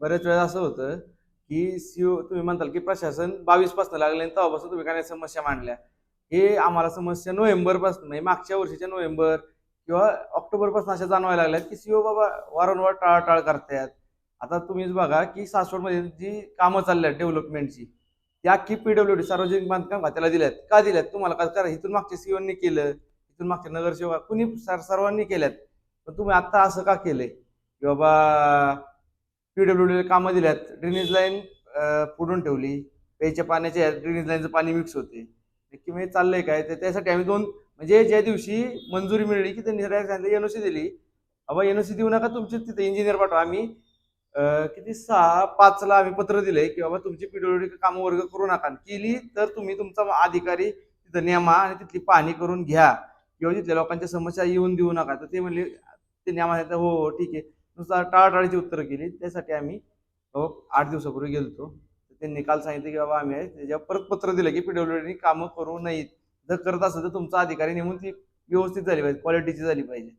बऱ्याच वेळा असं होतं की सीओ तुम्ही म्हणताल की प्रशासन बावीसपासून लागले आणि तेव्हापासून तुम्ही काय समस्या मांडल्या. हे आम्हाला समस्या नोव्हेंबरपासून म्हणजे मागच्या वर्षीच्या नोव्हेंबर किंवा ऑक्टोबरपासून अशा जाणवायला लागल्यात की सीओ बाबा वारंवार टाळाटाळ करतायत. आता तुम्हीच बघा की सासवडमध्ये जी कामं चालल्यात डेव्हलपमेंटची ती अख्खी पीडब्ल्यू डी सार्वजनिक बांधकाम खात्याला दिल्यात. का दिल्यात? तुम्हाला का करा इथून मागच्या सीओनी केलं इथून मागच्या नगरसेवक कुणी सर- सर्वांनी केल्यात. पण तुम्ही आत्ता असं का केलंय? की बाबा पीडब्ल्यू कामं दिल्यात. ड्रेनेज लाईन पुढून ठेवली. प्यायच्या पाण्याच्या ड्रेनेज लाईनचं पाणी मिक्स होते. नक्की म्हणजे चाललंय काय? तर त्यासाठी आम्ही दोन म्हणजे ज्या दिवशी मंजुरी मिळली की त्यांनी direct सांगितलं एनओसी दिली. बाबा एनओसी देऊ नका तुमचे तिथे इंजिनियर पाठवा. आम्ही किती सहा पाचला आम्ही पत्र दिलंय की बाबा तुमची पीडब्ल्यूडी कामं वर्ग करू नका. केली तर तुम्ही तुमचा अधिकारी तिथं नेमा आणि तिथली पाहणी करून घ्या. किंवा तिथल्या लोकांच्या समस्या येऊन देऊ नका. तर ते म्हणले ते नेमा हो हो ठीक आहे. नुसतं टाळाटाळीची उत्तरं केली. त्यासाठी आम्ही आठ दिवसापूर्वी गेलतो. तर त्यांनी काल सांगितलं की बाबा आम्ही आहे. त्याच्यावर परत पत्र दिलं की पीडब्ल्यूडी कामं करू नयेत. जर करत असेल तर तुमचा अधिकारी नेमून ती व्यवस्थित झाली पाहिजे क्वालिटीची झाली पाहिजे.